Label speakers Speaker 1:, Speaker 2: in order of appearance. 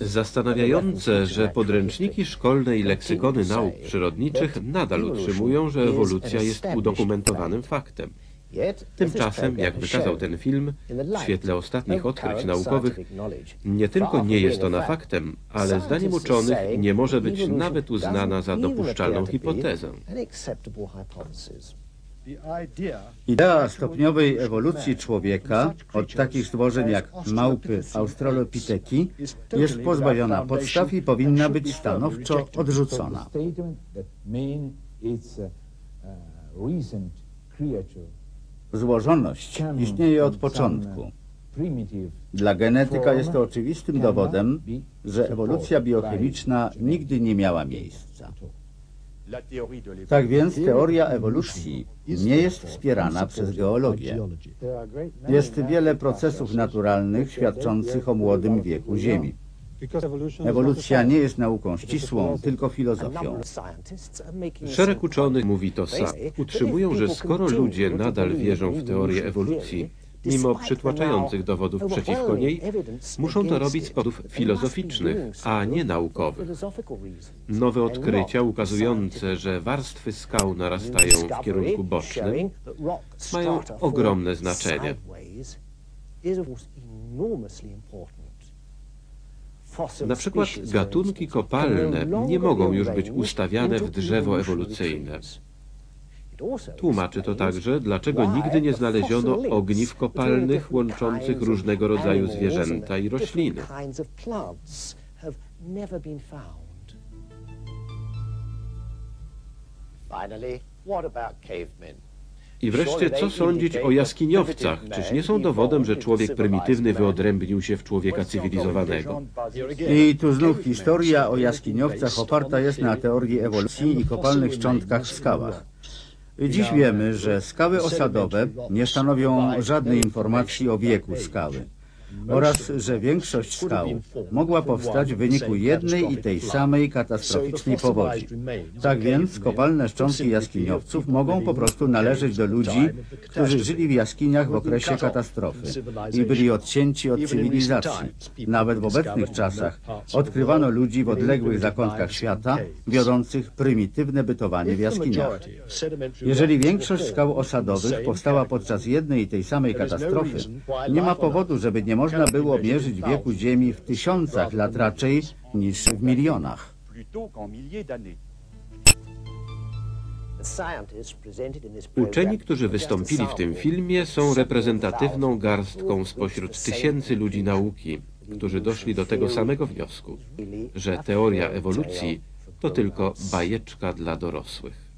Speaker 1: Zastanawiające, że podręczniki szkolne i leksykony nauk przyrodniczych nadal utrzymują, że ewolucja jest udokumentowanym faktem. Tymczasem, jak wykazał ten film, w świetle ostatnich odkryć naukowych, nie tylko nie jest ona faktem, ale zdaniem uczonych nie może być nawet uznana za dopuszczalną hipotezę.
Speaker 2: Idea stopniowej ewolucji człowieka od takich stworzeń jak małpy australopiteki jest pozbawiona podstaw i powinna być stanowczo odrzucona. Złożoność istnieje od początku. Dla genetyka jest to oczywistym dowodem, że ewolucja biochemiczna nigdy nie miała miejsca. Tak więc teoria ewolucji nie jest wspierana przez geologię. Jest wiele procesów naturalnych świadczących o młodym wieku Ziemi. Ewolucja nie jest nauką ścisłą, tylko filozofią.
Speaker 1: Szereg uczonych mówi to sam. Utrzymują, że skoro ludzie nadal wierzą w teorię ewolucji, mimo przytłaczających dowodów przeciwko niej, muszą to robić z powodów filozoficznych, a nie naukowych. Nowe odkrycia ukazujące, że warstwy skał narastają w kierunku bocznym, mają ogromne znaczenie. Na przykład gatunki kopalne nie mogą już być ustawiane w drzewo ewolucyjne. Tłumaczy to także, dlaczego nigdy nie znaleziono ogniw kopalnych łączących różnego rodzaju zwierzęta i rośliny. I wreszcie, co sądzić o jaskiniowcach? Czyż nie są dowodem, że człowiek prymitywny wyodrębnił się w człowieka cywilizowanego?
Speaker 2: I tu znów historia o jaskiniowcach oparta jest na teorii ewolucji i kopalnych szczątkach w skałach. Dziś wiemy, że skały osadowe nie stanowią żadnej informacji o wieku skały oraz że większość skał mogła powstać w wyniku jednej i tej samej katastroficznej powodzi. Tak więc kopalne szczątki jaskiniowców mogą po prostu należeć do ludzi, którzy żyli w jaskiniach w okresie katastrofy i byli odcięci od cywilizacji. Nawet w obecnych czasach odkrywano ludzi w odległych zakątkach świata, wiodących prymitywne bytowanie w jaskiniach. Jeżeli większość skał osadowych powstała podczas jednej i tej samej katastrofy, nie ma powodu, żeby nie można było mierzyć wieku Ziemi w tysiącach lat raczej niż w milionach.
Speaker 1: Uczeni, którzy wystąpili w tym filmie, są reprezentatywną garstką spośród tysięcy ludzi nauki, którzy doszli do tego samego wniosku, że teoria ewolucji to tylko bajeczka dla dorosłych.